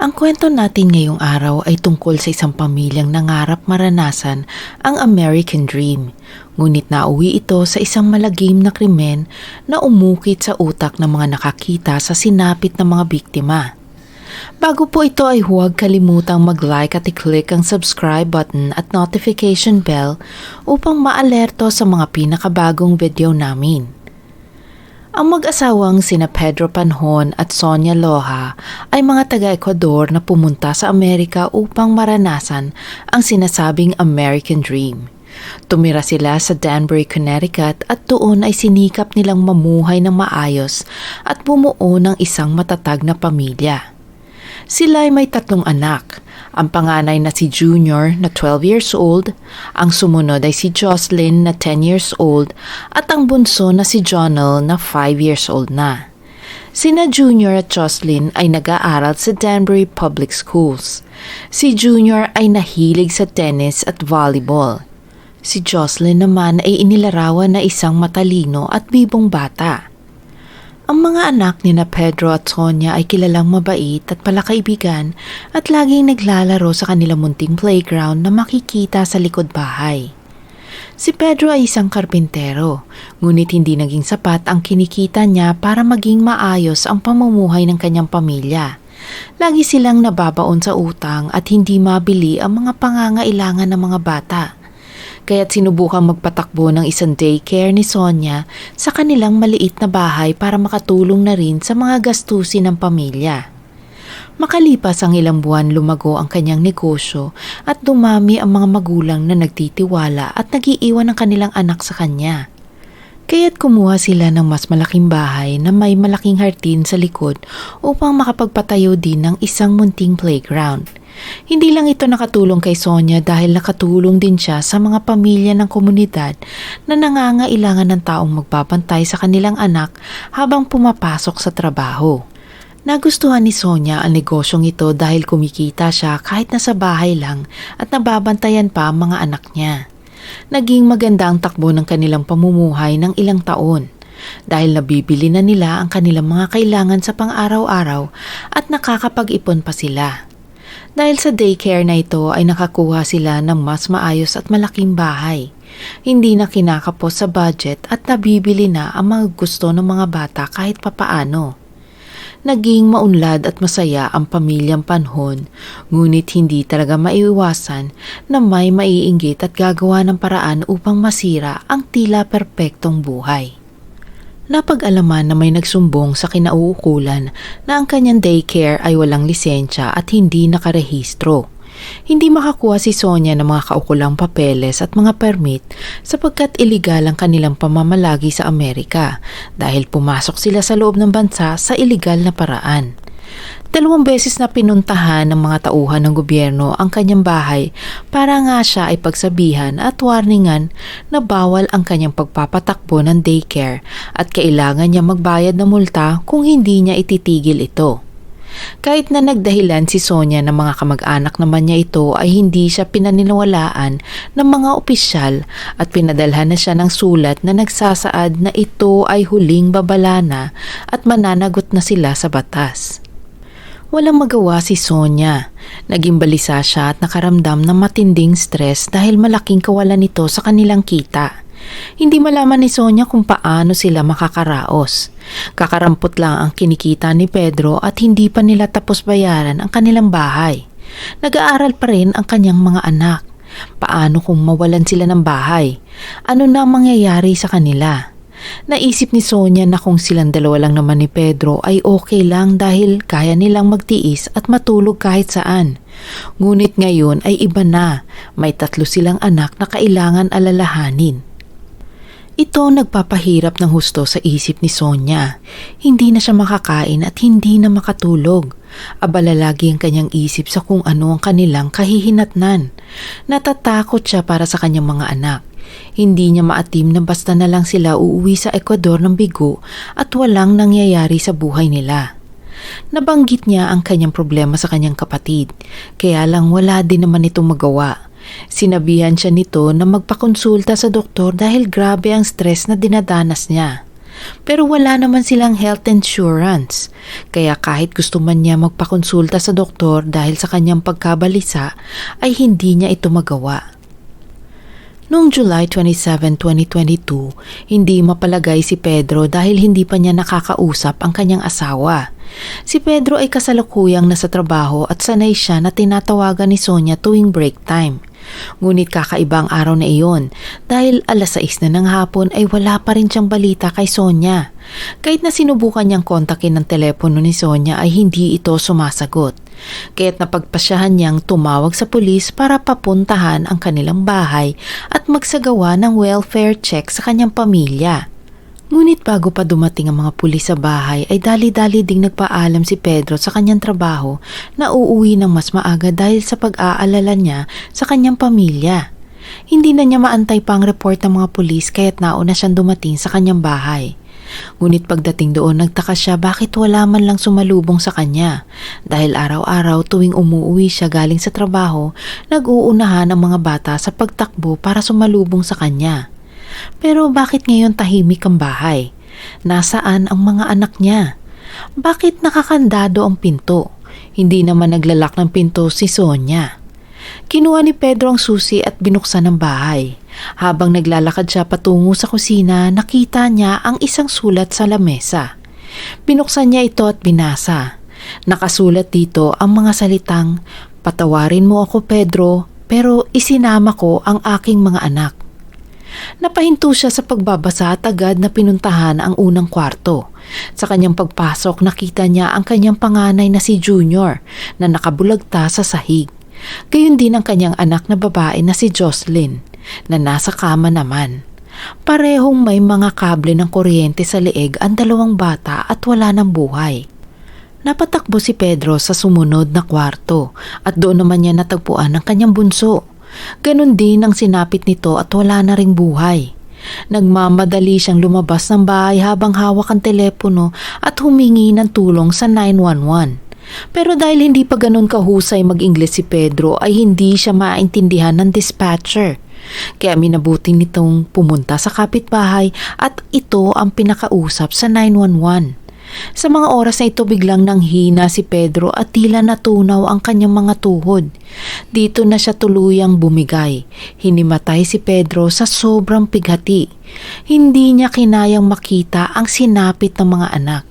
Ang kwento natin ngayong araw ay tungkol sa isang pamilyang nangarap maranasan ang American Dream. Ngunit nauwi ito sa isang malagim na krimen na umukit sa utak ng mga nakakita sa sinapit ng mga biktima. Bago po ito ay huwag kalimutang mag-like at i-click ang subscribe button at notification bell upang maalerto sa mga pinakabagong video namin. Ang mag-asawang sina Pedro Panhon at Sonia Loja ay mga taga-Ecuador na pumunta sa Amerika upang maranasan ang sinasabing American Dream. Tumira sila sa Danbury, Connecticut at doon ay sinikap nilang mamuhay ng maayos at bumuo ng isang matatag na pamilya. Sila ay may tatlong anak. Ang panganay na si Junior na 12 years old, ang sumunod ay si Jocelyn na 10 years old at ang bunso na si Jonel na 5 years old na. Sina Junior at Jocelyn ay nag-aaral sa Danbury Public Schools. Si Junior ay nahilig sa tennis at volleyball. Si Jocelyn naman ay inilarawan na isang matalino at bibong bata. Ang mga anak ni na Pedro at Sonia ay kilalang mabait at palakaibigan at laging naglalaro sa kanilang munting playground na makikita sa likod bahay. Si Pedro ay isang karpintero, ngunit hindi naging sapat ang kinikita niya para maging maayos ang pamumuhay ng kanyang pamilya. Lagi silang nababaon sa utang at hindi mabili ang mga pangangailangan ng mga bata kaya't sinubukang magpatakbo ng isang daycare ni Sonia sa kanilang maliit na bahay para makatulong na rin sa mga gastusin ng pamilya. Makalipas ang ilang buwan lumago ang kanyang negosyo at dumami ang mga magulang na nagtitiwala at nagiiwan ng kanilang anak sa kanya. Kaya't kumuha sila ng mas malaking bahay na may malaking hardin sa likod upang makapagpatayo din ng isang munting playground. Hindi lang ito nakatulong kay Sonia dahil nakatulong din siya sa mga pamilya ng komunidad na nangangailangan ng taong magbabantay sa kanilang anak habang pumapasok sa trabaho. Nagustuhan ni Sonia ang negosyong ito dahil kumikita siya kahit nasa bahay lang at nababantayan pa ang mga anak niya. Naging maganda ang takbo ng kanilang pamumuhay ng ilang taon dahil nabibili na nila ang kanilang mga kailangan sa pang-araw-araw at nakakapag-ipon pa sila. Dahil sa daycare na ito ay nakakuha sila ng mas maayos at malaking bahay. Hindi na kinakapos sa budget at nabibili na ang mga gusto ng mga bata kahit papaano. Naging maunlad at masaya ang pamilyang panhon, ngunit hindi talaga maiiwasan na may maiinggit at gagawa ng paraan upang masira ang tila perpektong buhay. Napag-alaman na may nagsumbong sa kinauukulan na ang kanyang daycare ay walang lisensya at hindi nakarehistro. Hindi makakuha si Sonia ng mga kaukulang papeles at mga permit sapagkat iligal ang kanilang pamamalagi sa Amerika dahil pumasok sila sa loob ng bansa sa iligal na paraan. Dalawang beses na pinuntahan ng mga tauhan ng gobyerno ang kanyang bahay para nga siya ay pagsabihan at warningan na bawal ang kanyang pagpapatakbo ng daycare at kailangan niya magbayad ng multa kung hindi niya ititigil ito. Kahit na nagdahilan si Sonia ng mga kamag-anak naman niya ito ay hindi siya pinaniniwalaan ng mga opisyal at pinadalhan na siya ng sulat na nagsasaad na ito ay huling babalana at mananagot na sila sa batas. Walang magawa si Sonia. Naging balisa siya at nakaramdam ng matinding stress dahil malaking kawalan nito sa kanilang kita. Hindi malaman ni Sonia kung paano sila makakaraos. Kakarampot lang ang kinikita ni Pedro at hindi pa nila tapos bayaran ang kanilang bahay. Nag-aaral pa rin ang kanyang mga anak. Paano kung mawalan sila ng bahay? Ano na ang mangyayari sa kanila? Naisip ni Sonia na kung silang dalawa lang naman ni Pedro ay okay lang dahil kaya nilang magtiis at matulog kahit saan. Ngunit ngayon ay iba na, may tatlo silang anak na kailangan alalahanin. Ito nagpapahirap ng husto sa isip ni Sonia. Hindi na siya makakain at hindi na makatulog. Abala lagi ang kanyang isip sa kung ano ang kanilang kahihinatnan. Natatakot siya para sa kanyang mga anak. Hindi niya maatim na basta na lang sila uuwi sa Ecuador ng bigo at walang nangyayari sa buhay nila. Nabanggit niya ang kanyang problema sa kanyang kapatid, kaya lang wala din naman itong magawa. Sinabihan siya nito na magpakonsulta sa doktor dahil grabe ang stress na dinadanas niya. pero wala naman silang health insurance. Kaya kahit gusto man niya magpakonsulta sa doktor dahil sa kanyang pagkabalisa, ay hindi niya ito magawa. Noong July 27, 2022, hindi mapalagay si Pedro dahil hindi pa niya nakakausap ang kanyang asawa. Si Pedro ay kasalukuyang nasa trabaho at sanay siya na tinatawagan ni Sonia tuwing break time. Ngunit kakaiba ang araw na iyon dahil alas 6 na ng hapon ay wala pa rin siyang balita kay Sonia. Kahit na sinubukan niyang kontakin ng telepono ni Sonia ay hindi ito sumasagot. Kaya't napagpasyahan niyang tumawag sa pulis para papuntahan ang kanilang bahay at magsagawa ng welfare check sa kanyang pamilya. Ngunit bago pa dumating ang mga pulis sa bahay ay dali-dali ding nagpaalam si Pedro sa kanyang trabaho na uuwi ng mas maaga dahil sa pag-aalala niya sa kanyang pamilya. Hindi na niya maantay pa ang report ng mga pulis kaya't nauna siyang dumating sa kanyang bahay. Ngunit pagdating doon nagtaka siya bakit wala man lang sumalubong sa kanya. Dahil araw-araw tuwing umuwi siya galing sa trabaho, nag-uunahan ang mga bata sa pagtakbo para sumalubong sa kanya. Pero bakit ngayon tahimik ang bahay? Nasaan ang mga anak niya? Bakit nakakandado ang pinto? Hindi naman naglalak ng pinto si Sonia. Kinuha ni Pedro ang susi at binuksan ang bahay. Habang naglalakad siya patungo sa kusina, nakita niya ang isang sulat sa lamesa. Binuksan niya ito at binasa. Nakasulat dito ang mga salitang, Patawarin mo ako Pedro, pero isinama ko ang aking mga anak. Napahinto siya sa pagbabasa at agad na pinuntahan ang unang kwarto. Sa kanyang pagpasok nakita niya ang kanyang panganay na si Junior na nakabulagta sa sahig. Gayun din ang kanyang anak na babae na si Jocelyn na nasa kama naman. Parehong may mga kable ng kuryente sa leeg ang dalawang bata at wala ng buhay. Napatakbo si Pedro sa sumunod na kwarto at doon naman niya natagpuan ang kanyang bunso. Ganon din ang sinapit nito at wala na ring buhay. Nagmamadali siyang lumabas ng bahay habang hawak ang telepono at humingi ng tulong sa 911. Pero dahil hindi pa ganun kahusay mag-Ingles si Pedro ay hindi siya maintindihan ng dispatcher. Kaya minabuti nitong pumunta sa kapitbahay at ito ang pinakausap sa 911. Sa mga oras na ito biglang nanghina si Pedro at tila natunaw ang kanyang mga tuhod. Dito na siya tuluyang bumigay. Hinimatay si Pedro sa sobrang pighati. Hindi niya kinayang makita ang sinapit ng mga anak.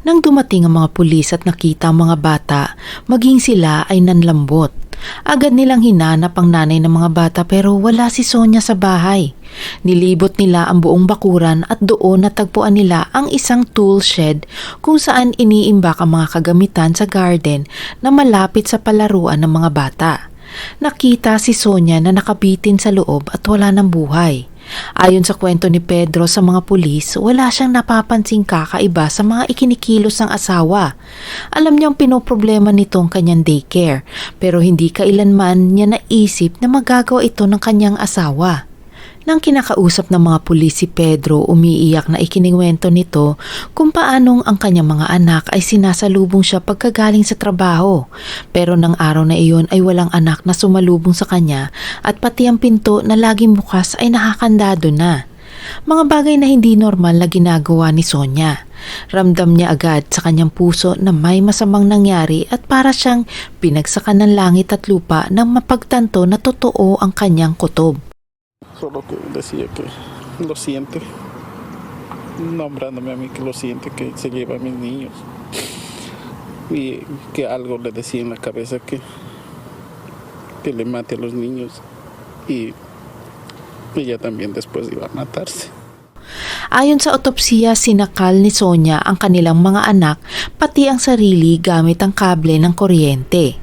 Nang dumating ang mga pulis at nakita ang mga bata, maging sila ay nanlambot. Agad nilang hinanap ang nanay ng mga bata pero wala si Sonia sa bahay. Nilibot nila ang buong bakuran at doon natagpuan nila ang isang tool shed kung saan iniimbak ang mga kagamitan sa garden na malapit sa palaruan ng mga bata. Nakita si Sonia na nakabitin sa loob at wala ng buhay. Ayon sa kwento ni Pedro sa mga pulis, wala siyang napapansing kakaiba sa mga ikinikilos ng asawa. Alam niyang pinoproblema nito ang kanyang daycare, pero hindi kailanman niya naisip na magagawa ito ng kanyang asawa. Nang kinakausap ng mga pulis si Pedro, umiiyak na ikiniwento nito kung paanong ang kanyang mga anak ay sinasalubong siya pagkagaling sa trabaho. Pero nang araw na iyon ay walang anak na sumalubong sa kanya at pati ang pinto na laging bukas ay nakakandado na. Mga bagay na hindi normal na ginagawa ni Sonia. Ramdam niya agad sa kanyang puso na may masamang nangyari at para siyang pinagsakan ng langit at lupa nang mapagtanto na totoo ang kanyang kutob. Solo que decía que lo siente, nombrándome a mí que lo siente, que se lleva a mis niños. Y que algo le decía en la cabeza que, que le mate a los niños. Y ella también después iba a matarse. Ayon sa otopsiya, sinakal ni Sonia ang kanilang mga anak pati ang sarili gamit ang kable ng kuryente.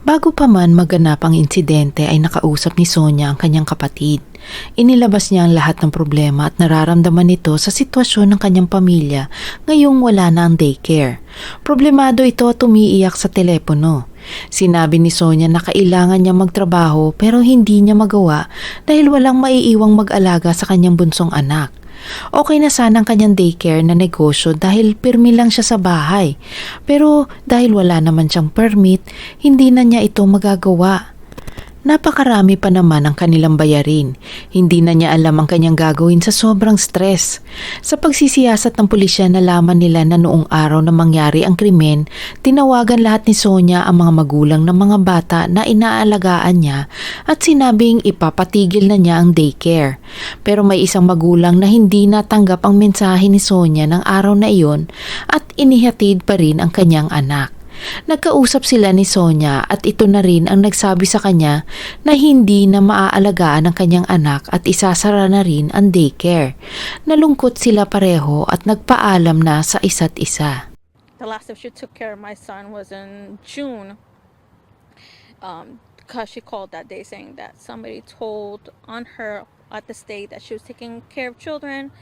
Bago pa man maganap ang insidente ay nakausap ni Sonia ang kanyang kapatid. Inilabas niya ang lahat ng problema at nararamdaman nito sa sitwasyon ng kanyang pamilya ngayong wala na ang daycare. Problemado ito at umiiyak sa telepono. Sinabi ni Sonia na kailangan niya magtrabaho pero hindi niya magawa dahil walang maiiwang mag-alaga sa kanyang bunsong anak. Okay na sana ang kanyang daycare na negosyo dahil pirmi lang siya sa bahay. Pero dahil wala naman siyang permit, hindi na niya ito magagawa. Napakarami pa naman ang kanilang bayarin. Hindi na niya alam ang kanyang gagawin sa sobrang stress. Sa pagsisiyasat ng pulisya nalaman nila na noong araw na mangyari ang krimen, tinawagan lahat ni Sonia ang mga magulang ng mga bata na inaalagaan niya at sinabing ipapatigil na niya ang daycare. Pero may isang magulang na hindi natanggap ang mensahe ni Sonia ng araw na iyon at inihatid pa rin ang kanyang anak. Nagkausap sila ni Sonia at ito na rin ang nagsabi sa kanya na hindi na maaalagaan ang kanyang anak at isasara na rin ang daycare. Nalungkot sila pareho at nagpaalam na sa isa't isa. The last time she took care of my son was in June. Um, because she called that day saying that somebody told on her at the state that she was taking care of children,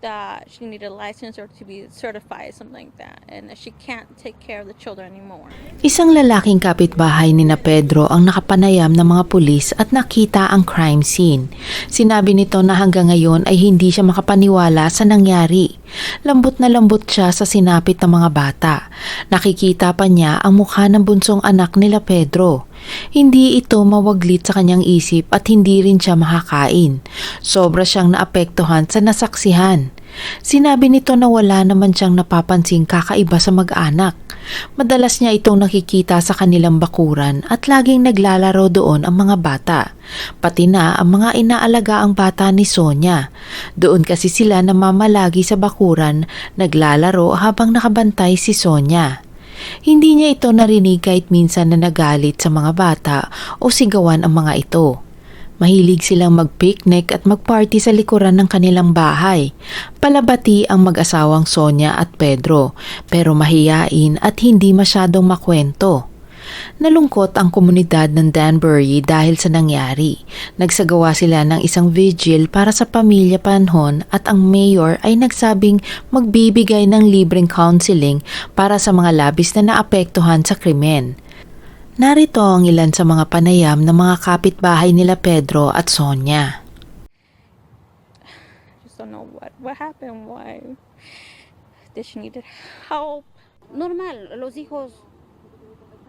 that she needed a license or to be certified, something like that, and that she can't take care of the children anymore. Isang lalaking kapitbahay ni na Pedro ang nakapanayam ng mga pulis at nakita ang crime scene. Sinabi nito na hanggang ngayon ay hindi siya makapaniwala sa nangyari. Lambot na lambot siya sa sinapit ng mga bata. Nakikita pa niya ang mukha ng bunsong anak nila Pedro. Hindi ito mawaglit sa kanyang isip at hindi rin siya makakain. Sobra siyang naapektuhan sa nasaksihan. Sinabi nito na wala naman siyang napapansing kakaiba sa mag-anak. Madalas niya itong nakikita sa kanilang bakuran at laging naglalaro doon ang mga bata. Pati na ang mga inaalagaang bata ni Sonia. Doon kasi sila namamalagi sa bakuran, naglalaro habang nakabantay si Sonia. Hindi niya ito narinig kahit minsan na nagalit sa mga bata o sigawan ang mga ito. Mahilig silang mag-picnic at mag-party sa likuran ng kanilang bahay. Palabati ang mag-asawang Sonia at Pedro, pero mahiyain at hindi masyadong makwento. Nalungkot ang komunidad ng Danbury dahil sa nangyari. Nagsagawa sila ng isang vigil para sa pamilya panhon at ang mayor ay nagsabing magbibigay ng libreng counseling para sa mga labis na naapektuhan sa krimen. Narito ang ilan sa mga panayam ng mga kapitbahay nila Pedro at Sonia. Just don't know what what happened. Why did she need help? normal, los hijos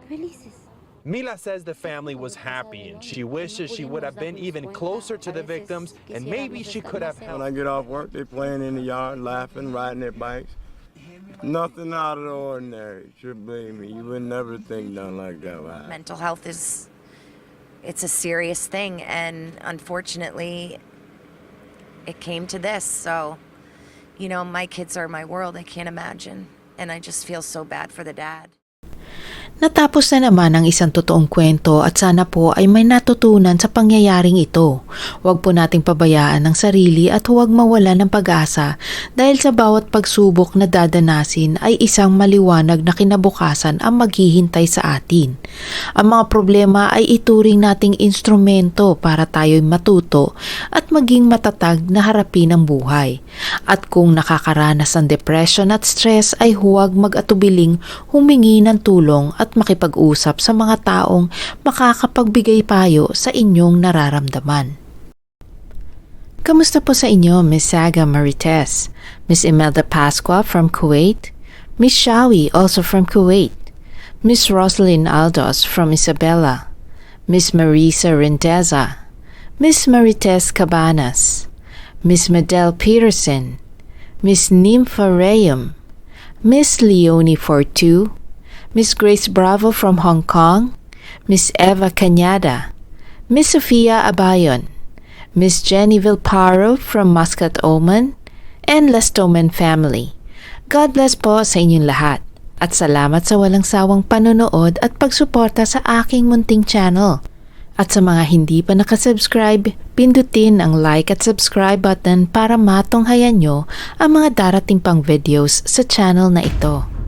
felices. Mila says the family was happy and she wishes she would have been even closer to the victims and maybe she could have helped. When. I get off work, they're playing in the yard, laughing, riding their bikes. Nothing out of the ordinary. Should believe me, you would never think nothing like that would happen. mental health is it's a serious thing and unfortunately it came to this so you know my kids are my world i can't imagine and i just feel so bad for the dad Natapos na naman ang isang totoong kwento at sana po ay may natutunan sa pangyayaring ito. Huwag po nating pabayaan ang sarili at huwag mawala ng pag-asa dahil sa bawat pagsubok na dadanasin ay isang maliwanag na kinabukasan ang maghihintay sa atin. Ang mga problema ay ituring nating instrumento para tayo'y matuto at maging matatag na harapin ang buhay. At kung nakakaranas ng depression at stress ay huwag mag-atubiling humingi ng tulong at makipag-usap sa mga taong makakapagbigay payo sa inyong nararamdaman. Kamusta po sa inyo, Miss Saga Marites, Miss Imelda Pasqua from Kuwait, Miss Shawi also from Kuwait, Miss Rosalyn Aldos from Isabela, Miss Marisa Rendeza, Miss Marites Cabanas, Miss Medel Peterson, Miss Nympha Rayum, Miss Leonie Fortu, Miss Grace Bravo from Hong Kong, Miss Eva Cañada, Miss Sofia Abayon, Miss Jenny Vilparo from Muscat Oman, and Lestoman family. God bless po sa inyong lahat. At salamat sa walang sawang panonood at pagsuporta sa aking munting channel. At sa mga hindi pa nakasubscribe, pindutin ang like at subscribe button para matunghayan nyo ang mga darating pang videos sa channel na ito.